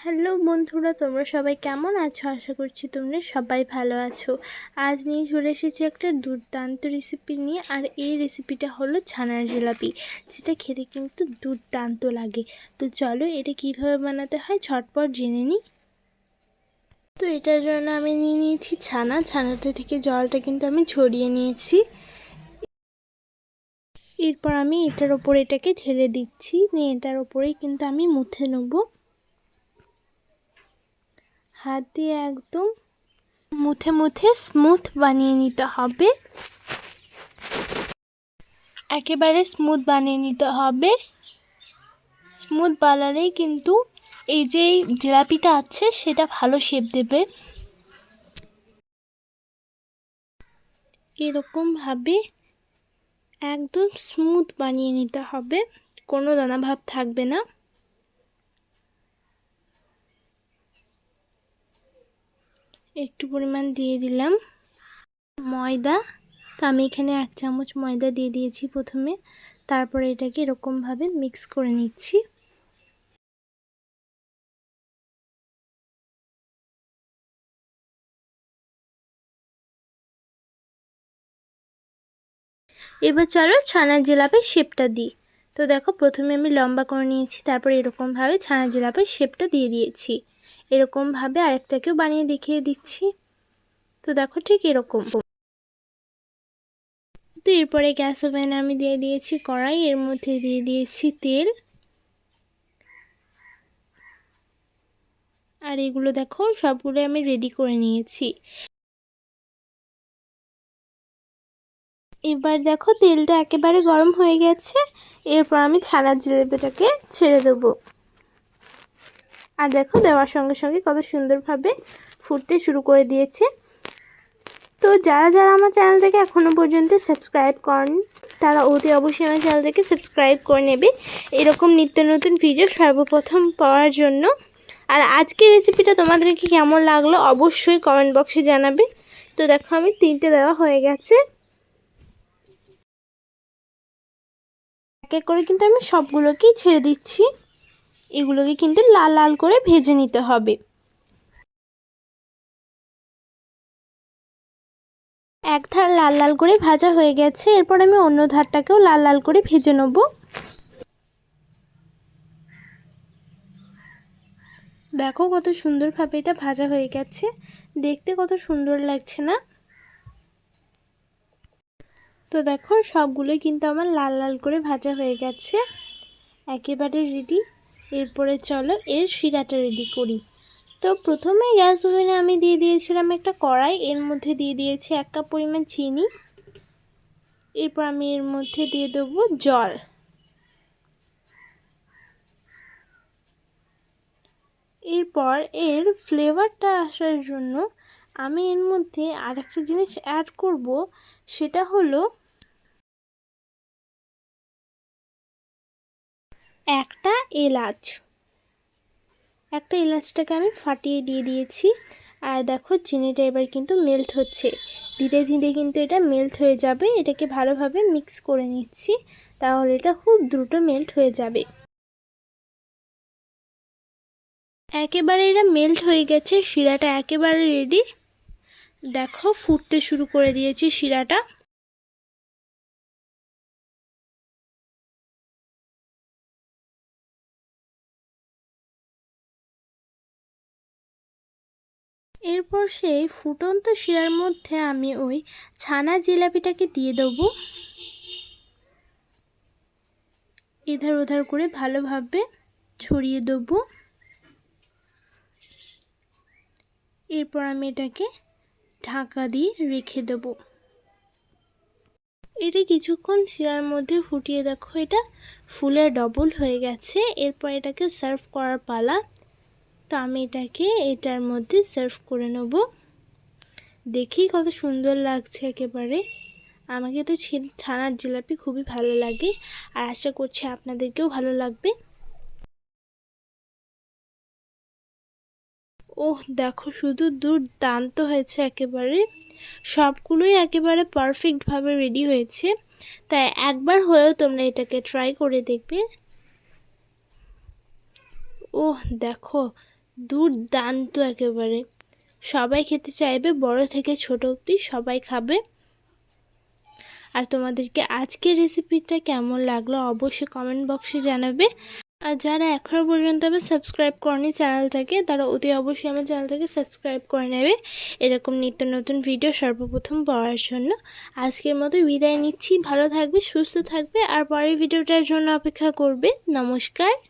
Hello বন্ধুরা, তোমরা সবাই কেমন আছো? আশা করছি তোমরা সবাই ভালো আছো। আজ নিয়ে চলে এসেছি একটা দুর্দান্ত রেসিপি নিয়ে, আর এই রেসিপিটা হলো ছানার জিলাপি। যেটা খেতে কিন্তু দুর্দান্ত লাগে। তো চলো এটা কীভাবে বানাতে হয় ঝটপট জেনে নিই। তো এটার জন্য আমি নিয়ে নিয়েছি ছানা। ছানাটা থেকে জলটা কিন্তু আমি ছড়িয়ে নিয়েছি। এরপর আমি এটার ওপর এটাকে ঢেলে দিচ্ছি। নিয়ে এটার ওপরেই কিন্তু আমি মুথে নেব। হাত দিয়ে একদম মুথে মুথে স্মুথ বানিয়ে নিতে হবে। একেবারে স্মুথ বানিয়ে নিতে হবে। স্মুথ বানালেই কিন্তু এই যে জিলাপিটা আছে, সেটা ভালো শেপ দেবে। এরকমভাবে একদম স্মুথ বানিয়ে নিতে হবে, কোনো দানা ভাব থাকবে না। একটু পরিমাণ দিয়ে দিলাম ময়দা। তো আমি এখানে এক চামচ ময়দা দিয়ে দিয়েছি প্রথমে। তারপরে এটাকে এরকমভাবে মিক্স করে নিচ্ছি। এবার চলো ছানার জিলাপের শেপটা দিই। তো দেখো, প্রথমে আমি লম্বা করে নিয়েছি, তারপর এরকমভাবে ছানার জিলাপের শেপটা দিয়ে দিয়েছি। এরকমভাবে আরেকটাকেও বানিয়ে দেখিয়ে দিচ্ছি। তো দেখো ঠিক এরকম। তো এরপরে গ্যাস ওভেনে আমি দিয়ে দিয়েছি কড়াই, এর মধ্যে দিয়ে দিয়েছি তেল। আর এগুলো দেখো সবগুলো আমি রেডি করে নিয়েছি। এবার দেখো তেলটা একেবারে গরম হয়ে গেছে, এরপর আমি ছানার জিলেপিটাকে ছেড়ে দেবো। আর দেখো দেওয়ার সঙ্গে সঙ্গে কত সুন্দরভাবে ফুটতে শুরু করে দিয়েছে। তো যারা যারা আমার চ্যানেলটাকে এখনও পর্যন্ত সাবস্ক্রাইব করেন, তারা অতি অবশ্যই আমার চ্যানেলটাকে সাবস্ক্রাইব করে নেবে। এরকম নিত্য নতুন ভিডিও সর্বপ্রথম পাওয়ার জন্য। আর আজকের রেসিপিটা তোমাদেরকে কেমন লাগল অবশ্যই কমেন্ট বক্সে জানাবে। তো দেখো আমি তিনটে দেওয়া হয়ে গেছে। এক এক করে কিন্তু আমি সবগুলোকেই ছেড়ে দিচ্ছি। এগুলোকে কিন্তু লাল লাল করে ভেজে নিতে হবে। এক ধার লাল লাল করে ভাজা হয়ে গেছে, এরপর আমি অন্য ধারটাকেও লাল লাল করে ভেজে নেব। দেখো কত সুন্দরভাবে এটা ভাজা হয়ে গেছে, দেখতে কত সুন্দর লাগছে না? তো দেখো সবগুলোই কিন্তু আমার লাল লাল করে ভাজা হয়ে গেছে, একেবারে রেডি এরপরে চলো এর শিরাটা রেডি করি। তো প্রথমে গ্যাস ওভেনে আমি দিয়ে দিয়েছিলাম একটা কড়াই, এর মধ্যে দিয়ে দিয়েছি এক কাপ পরিমাণ চিনি। এরপর আমি এর মধ্যে দিয়ে দেবো জল। এরপর এর ফ্লেভারটা আসার জন্য আমি এর মধ্যে আরেকটা জিনিস অ্যাড করব, সেটা হলো একটা এলাচ। একটা এলাচটাকে আমি ফাটিয়ে দিয়ে দিয়েছি। আর দেখো চিনিটা এবার কিন্তু মেল্ট হচ্ছে। ধীরে ধীরে কিন্তু এটা মেল্ট হয়ে যাবে। এটাকে ভালোভাবে মিক্স করে নিচ্ছি। তাহলে এটা খুব দ্রুত মেল্ট হয়ে যাবে। একেবারে এটা মেল্ট হয়ে গেছে। শিরাটা একেবারে রেডি দেখো ফুটতে শুরু করে দিয়েছি শিরাটা। এরপর সেই ফুটন্ত শিরার মধ্যে আমি ওই ছানা জিলাপিটাকে দিয়ে দেবো। এধার ওধার করে ভালোভাবে ছড়িয়ে দেবো। এরপর আমি এটাকে ঢাকা দিয়ে রেখে দেব। এটা কিছুক্ষণ শিরার মধ্যে ফুটিয়ে দেখো, এটা ফুলে ডবল হয়ে গেছে। এরপর এটাকে সার্ভ করার পালা তো আমি এটাকে এটার মধ্যে সার্ভ করে নেব। দেখেই কত সুন্দর লাগছে একেবারে। আমাকে তো ছানার জিলাপি খুবই ভালো লাগে আর আশা করছি আপনাদেরকেও ভালো লাগবে। ওহ, দেখো শুধু দুর্দান্ত হয়েছে একেবারে। সবগুলোই একেবারে পারফেক্টভাবে রেডি হয়েছে। তাই একবার হলেও তোমরা এটাকে ট্রাই করে দেখবে। ওহ, দেখো দুর্দান্ত একেবারে। সবাই খেতে চাইবে, বড় থেকে ছোট অবধি সবাই খাবে। আর তোমাদেরকে আজকের রেসিপিটা কেমন লাগল অবশ্যই কমেন্ট বক্সে জানাবে। আর যারা এখনও পর্যন্ত আমি সাবস্ক্রাইব করেনি চ্যানেলটাকে, তারা অতি অবশ্যই আমার চ্যানেলটাকে সাবস্ক্রাইব করে নেবে। এরকম নিত্য নতুন ভিডিও সর্বপ্রথম পাওয়ার জন্য। আজকের মতো বিদায় নিচ্ছি। ভালো থাকবে, সুস্থ থাকবে। আর পরের ভিডিওটার জন্য অপেক্ষা করবে। নমস্কার।